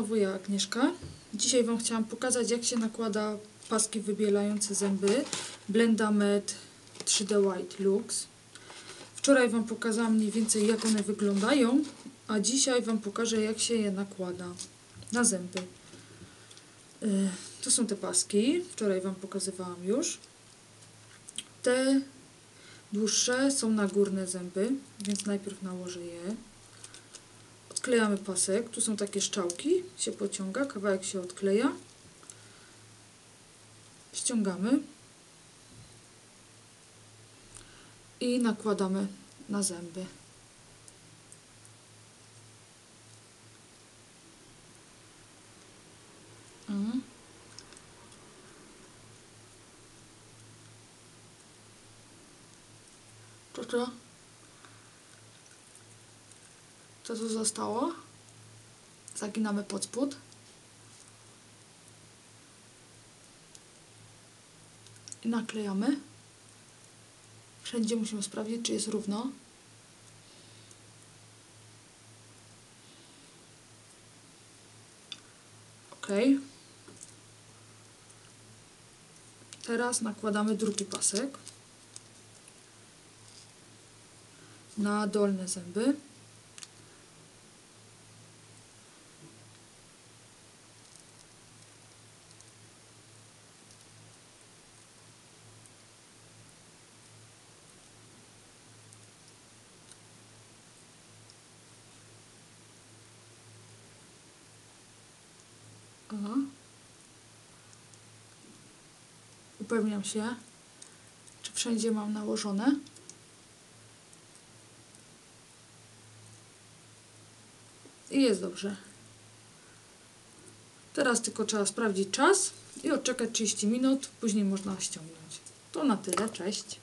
znowu ja, Agnieszka. Dzisiaj Wam chciałam pokazać, jak się nakłada paski wybielające zęby Blendamed 3D White Lux. Wczoraj Wam pokazałam mniej więcej, jak one wyglądają, a dzisiaj Wam pokażę, jak się je nakłada na zęby. Y, To są te paski. Wczoraj Wam pokazywałam już. Te dłuższe są na górne zęby, więc najpierw nałożę je. Odklejamy pasek. Tu są takie szczałki, się pociąga, kawałek się odkleja. Ściągamy. I nakładamy na zęby. Mhm. Co? Co tu zostało? Zaginamy pod spód. I naklejamy. Wszędzie musimy sprawdzić, czy jest równo. Ok. Teraz nakładamy drugi pasek na dolne zęby. Aha. Upewniam się, czy wszędzie mam nałożone. I jest dobrze. Teraz tylko trzeba sprawdzić czas i odczekać 30 minut, później można ściągnąć. To na tyle, cześć.